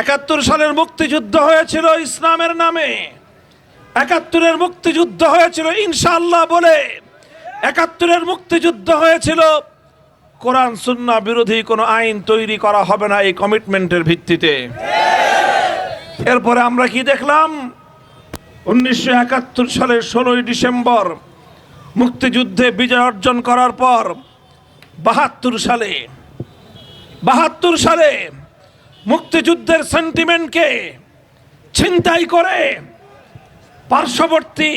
একাত্তর সালের মুক্তিযুদ্ধ হয়েছিল ইসলামের নামে। একাত্তরের মুক্তিযুদ্ধ হয়েছিল ইনশাল্লাহ বলে। একাত্তরের মুক্তিযুদ্ধ হয়েছিল, কোরআন সুন্না বিরোধী কোনো আইন তৈরি করা হবে না এই কমিটমেন্টের ভিত্তিতে। এরপরে আমরা কি দেখলাম? উনিশশো একাত্তর সালের ষোলোই ডিসেম্বর, মুক্তিযুদ্ধে বিজয় অর্জন করার পর, বাহাত্তর সালে বাহাত্তর সালে মুক্তিযুদ্ধের সেন্টিমেন্টকে ছিনতাই করে পার্শ্ববর্তী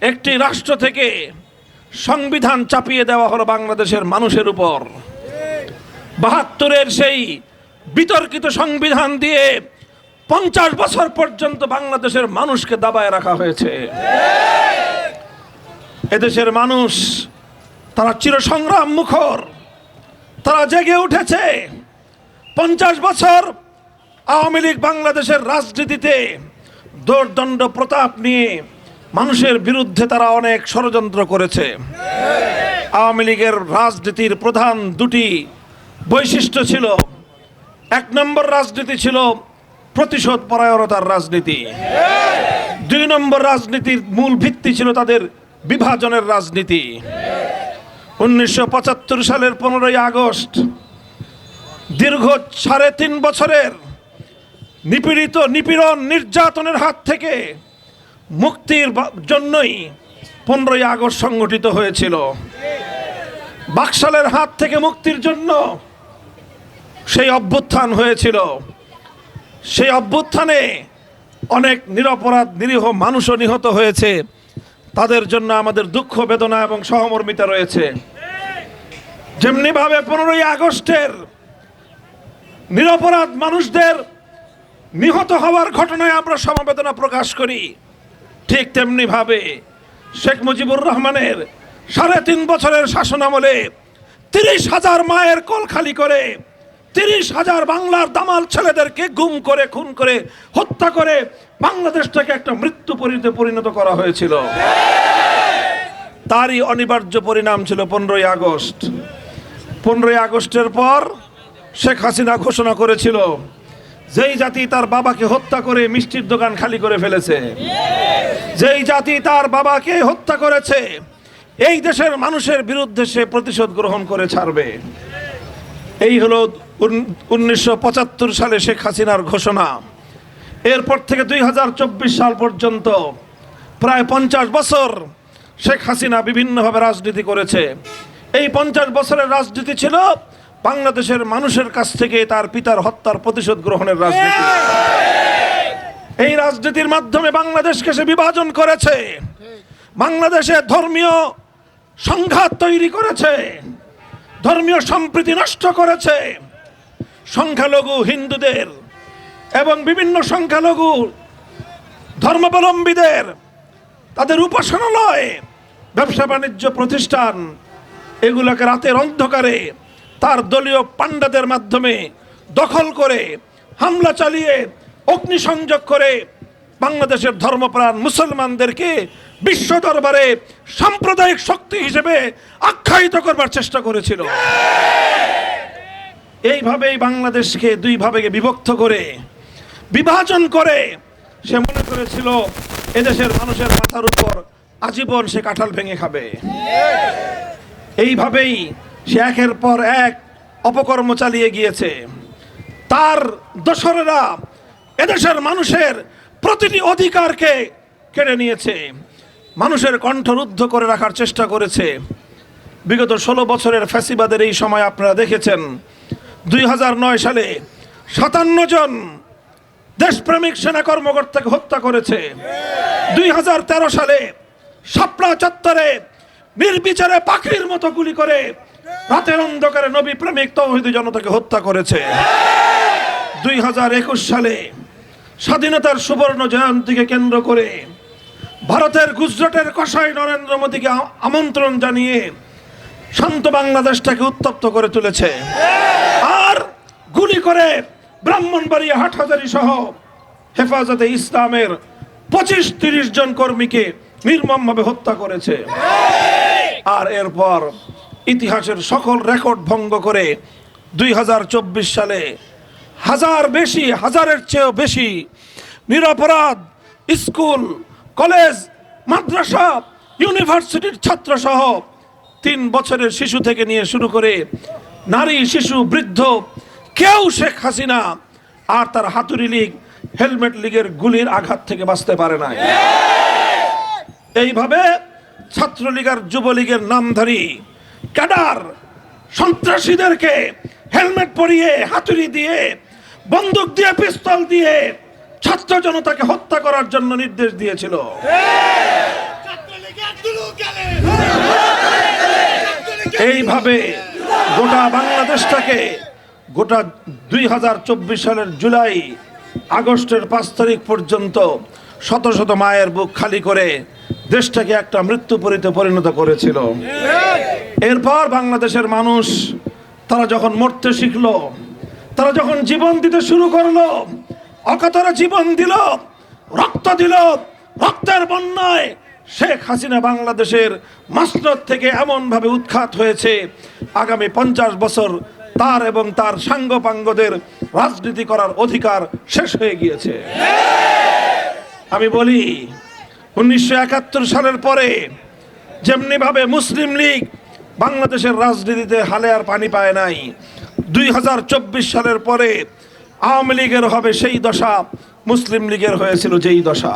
একটি রাষ্ট্র থেকে সংবিধান চাপিয়ে দেওয়া হলো বাংলাদেশের মানুষের উপর। বাহাত্তরের সেই বিতর্কিত সংবিধান দিয়ে পঞ্চাশ বছর পর্যন্ত বাংলাদেশের মানুষকে দাবায় রাখা হয়েছে। এদেশের মানুষ, তারা চিরসংগ্রাম মুখর, তারা জেগে উঠেছে। পঞ্চাশ বছর আওয়ামী লীগ বাংলাদেশের রাজনীতিতে দোর্দণ্ড প্রতাপ নিয়ে মানুষের বিরুদ্ধে তারা অনেক ষড়যন্ত্র করেছে। আওয়ামী লীগের রাজনীতির প্রধান দুটি বৈশিষ্ট্য ছিল, এক নম্বর রাজনীতি ছিল প্রতিশোধ পরায়ণতার রাজনীতি। দুই নম্বর রাজনীতির মূল ভিত্তি ছিল তাদের বিভাজনের রাজনীতি। উনিশশো পঁচাত্তর সালের পনেরোই আগস্ট দীর্ঘ সাড়ে তিন বছরের নিপীড়িত নিপীড়ন নির্যাতনের হাত থেকে মুক্তির জন্যই পনেরোই আগস্ট সংগঠিত হয়েছিল। বাকশালের হাত থেকে মুক্তির জন্য সেই অভ্যুত্থান হয়েছিল। সেই অভ্যুত্থানে অনেক নিরপরাধ, নিরীহ মানুষও নিহত হয়েছে। তাদের জন্য আমাদের দুঃখ, বেদনা এবং সহমর্মিতা রয়েছে। যেমনিভাবে পনেরোই আগস্টের নিরপরাধ মানুষদের নিহত হওয়ার ঘটনায় আমরা সমবেদনা প্রকাশ করি। ঠিক তেমনি ভাবে শেখ মুজিবুর রহমানের সাড়ে তিন বছরের শাসনামলে তিরিশ হাজার মায়ের কোল খালি করে তিরিশ হাজার বাংলার দামাল ছেলেদেরকে গুম করে, খুন করে, হত্যা করে বাংলাদেশটাকে একটা মৃত্যু পরিণত করা হয়েছিল। তারই অনিবার্য পরিণাম ছিল পনেরোই আগস্ট। পনেরোই আগস্টের পর শেখ হাসিনা ঘোষণা করেছিল, যেই জাতি তার বাবাকে হত্যা করে মিষ্টির দোকান খালি করে ফেলেছে, যেই জাতি তার বাবাকে হত্যা করেছে, এই দেশের মানুষের বিরুদ্ধে সে প্রতিশোধ গ্রহণ করে ছাড়বে। এই হলো উনিশশো পঁচাত্তর সালে শেখ হাসিনার ঘোষণা। এরপর থেকে দুই হাজার চব্বিশ সাল পর্যন্ত প্রায় পঞ্চাশ বছর শেখ হাসিনা বিভিন্নভাবে রাজনীতি করেছে। এই পঞ্চাশ বছরের রাজনীতি ছিল বাংলাদেশের মানুষের কাছ থেকে তার পিতার হত্যার প্রতিশোধ গ্রহণের রাজনীতি। এই রাজনীতির মাধ্যমে বাংলাদেশকে সে বিভাজন করেছে। বাংলাদেশে ধর্মীয় সংঘাত তৈরি করেছে। ধর্মীয় সম্প্রীতি নষ্ট করেছে। সংখ্যালঘু হিন্দুদের এবং বিভিন্ন সংখ্যালঘু ধর্মাবলম্বীদের তাদের উপাসনালয় ব্যবসা বাণিজ্য প্রতিষ্ঠান, এগুলোকে রাতের অন্ধকারে তার দলীয় পাণ্ডাদের মাধ্যমে দখল করে, হামলা চালিয়ে অগ্নিসংযোগ করে বাংলাদেশের ধর্মপ্রাণ মুসলমানদেরকে বিশ্ব দরবারে সাম্প্রদায়িক শক্তি হিসেবে আখ্যায়িত করবার চেষ্টা করেছিল। এইভাবেই বাংলাদেশকে দুই ভাবে বিভক্ত করে, বিভাজন করে সে মনে করেছিল, এদেশের মানুষের মাথার উপর আজীবন সে কাঁঠাল ভেঙে খাবে। এইভাবেই সে একের পর এক অপকর্ম চালিয়ে গিয়েছে। তার দোসরেরা এদেশের মানুষের প্রতিটি অধিকারকে কেড়ে নিয়েছে। মানুষের কণ্ঠরুদ্ধ করে রাখার চেষ্টা করেছে। বিগত ষোলো বছরের ফ্যাসিবাদের এই সময় আপনারা দেখেছেন, দুই নয় সালে সাতান্ন জন দেশপ্রেমিক সেনা কর্মকর্তাকে হত্যা করেছে। দুই হাজার তেরো সালে শাপলা চত্বরে নির্বিচারে পাখির মতো গুলি করে রাতের অন্ধকারে নবী প্রেমিক তৌহিদি জনতাকে হত্যা করেছে। দুই হাজার একুশ সালে স্বাধীনতার সুবর্ণ জয়ন্তীকে কেন্দ্র করে ভারতের গুজরাটের কসাই নরেন্দ্র মোদীকে আমন্ত্রণ জানিয়ে শান্ত বাংলাদেশটাকে উত্তপ্ত করে তুলেছে। আর গুলি করে ব্রাহ্মণবাড়িয়া হাটহাজারি সহ হেফাজতে ইসলামের পঁচিশ তিরিশ জন কর্মীকে নির্মমভাবে হত্যা করেছে। আর এরপর ইতিহাসের সকল রেকর্ড ভঙ্গ করে দুই হাজার চব্বিশ সালে হাজার বেশি হাজারের চেয়েও বেশি নিরপরাধ স্কুল কলেজ মাদ্রাসা ইউনিভার্সিটির ছাত্রসহ তিন বছরের শিশু থেকে নিয়ে শুরু করে নারী শিশু বৃদ্ধ কেউ শেখ হাসিনা আর তার হাতুড়ি লীগ হেলমেট লীগের গুলির আঘাত থেকে বাঁচতে পারে না এইভাবে ছাত্রলীগ আর যুবলীগের নামধারী ক্যাডার, সন্ত্রাসীদেরকে হেলমেট পরিয়ে, হাতুড়ি দিয়ে, বন্দুক দিয়ে, পিস্তল দিয়ে ছাত্র জনতাকে হত্যা করার জন্য নির্দেশ দিয়েছিল। এইভাবে গোটা বাংলাদেশটাকে গোটা দুই হাজার চব্বিশ সালের জুলাই আগস্টের পাঁচ তারিখ পর্যন্ত শত শত মায়ের বুক খালি করে দেশটাকে একটা মৃত্যুপুরীতে পরিণত করেছিল। এরপর বাংলাদেশের মানুষ, তারা যখন মরতে শিখল, তারা যখন জীবন দিতে শুরু করল, অকাতরে জীবন দিল, রক্ত দিল, রক্তের বন্যায় শেখ হাসিনা বাংলাদেশের মাসনদ থেকে এমনভাবে উৎখাত হয়েছে, আগামী পঞ্চাশ বছর তার এবং তার সাঙ্গপাঙ্গদের রাজনীতি করার অধিকার শেষ হয়ে গিয়েছে। আমি বলি, উনিশশো একাত্তর সালের পরে যেমনিভাবে মুসলিম লীগ বাংলাদেশের রাজনীতিতে হালে আর পানি পায় নাই। দুই হাজার চব্বিশ সালের পরে আওয়ামী লীগের হবে সেই দশা, মুসলিম লীগের হয়েছিল যেই দশা।